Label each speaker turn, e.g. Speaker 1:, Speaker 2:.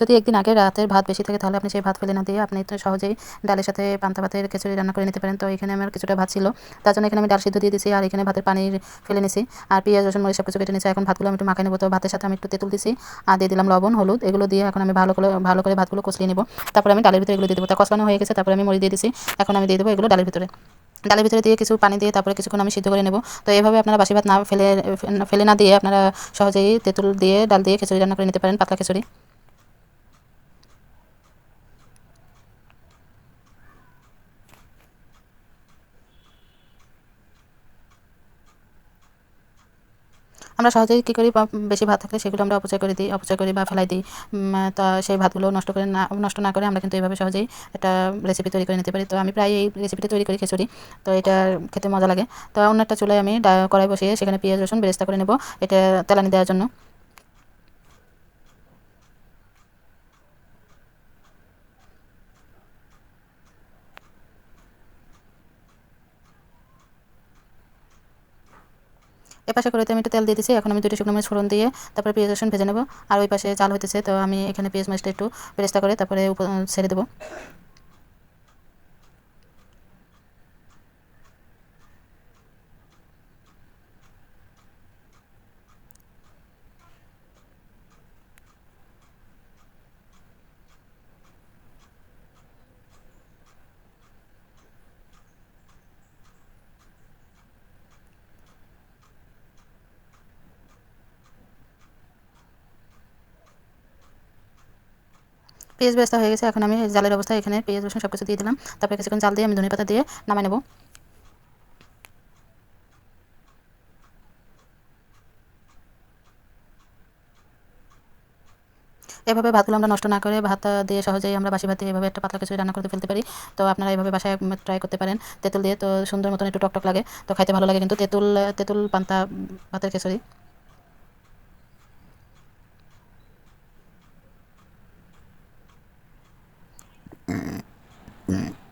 Speaker 1: যদি একদিন আগে রাতের ভাত বেশি থাকে, তাহলে আপনি সেই ভাত ফেলে না দিয়ে আপনি তো সহজেই ডালের সাথে পান্তা ভাতের খিচুড়ি রান্না করে নিতে পারেন। তো এখানে আমার কিছুটা ভাত ছিল, তার জন্য এখানে আমি ডাল সিদ্ধ দিয়ে দিয়েছি আর এখানে ভাতের পানি ফেলে নিছি। আর পেঁয়াজ, রসুন, মরিচ সব কিছু কেটে নিয়েছি। এখন ভাতগুলো আমি একটু মাখাই নেব। তো ভাতের সাথে আমি একটু তেঁতুল দিছি আর দিয়ে দিলাম লবণ, হলুদ। এগুলো দিয়ে এখন আমি ভালো করে ভালো করে ভাতগুলো কষলিয়ে নেব। তারপরে আমি ডালের ভিতরে এগুলো দিয়ে দেবো। তা কষলানো হয়ে গেছে, তারপরে আমি মরিচ দিয়ে দিছি। এখন আমি দিয়ে দেবো এগুলো ডালের ভিতরে। ডালের ভিতরে দিয়ে কিছু পানি দিয়ে তারপরে কিছুক্ষণ আমি সিদ্ধ করে নেব। তো এভাবে আপনারা বাসি ভাত না ফেলে ফেলে না দিয়ে আপনারা সহজেই তেঁতুল দিয়ে, ডাল দিয়ে খিচুড়ি রান্না করে নিতে পারেন, পাতলা খিচুড়ি। আমরা সহজেই কী করি বেশি ভাত থাকলে সেগুলো আমরা অপচয় করে দিই, অপচয় করি বা ফেলাই দিই। তা সেই ভাতগুলো নষ্ট করে না, নষ্ট না করে আমরা কিন্তু এইভাবে সহজেই একটা রেসিপি তৈরি করে নিতে পারি। তো আমি প্রায় এই রেসিপিটা তৈরি করি খিচুড়ি। তো এটা খেতে মজা লাগে। তো অন্য একটা চুলায় আমি কড়াই বসিয়ে সেখানে পেঁয়াজ, রসুন, বেরেস্তা করে নেব। এটা তেলানি দেওয়ার জন্য। এপাশে করে আমি একটু তেল দিয়ে দিচ্ছি এখন আমি দুটি শুকনো মরিচ ফোড়ন দিয়ে তারপরে পেঁয়াজ, রসুন ভেজে নেব। আর ওই পাশে চাল হইতেছে, তো আমি এখানে পেঁয়াজ মাছটা একটু পেরেস্তা করে তারপরে ছেড়ে দেবো। পেঁয়াজ ব্যস্ত হয়ে গেছে, এখন আমি জালের অবস্থায় এখানে পেঁয়াজ, রসুন সব কিছু দিয়ে দিলাম। তারপরে কিছুক্ষণ জাল দিয়ে আমি ধনে পাতা দিয়ে নামাই নেব। এভাবে ভাতগুলো আমরা নষ্ট না করে ভাত দিয়ে সহজেই আমরা বাসি ভাতে এভাবে একটা পাতলা কিছু রান্না করতে ফেলতে পারি। তো আপনারা এভাবে বাসায় ট্রাই করতে পারেন। তেঁতুল দিয়ে তো সুন্দর মতন একটু টকটক লাগে। তো খাইতে ভালো লাগে কিন্তু তেঁতুল তেঁতুল পান্তা ভাতের খিচুড়ি। Right.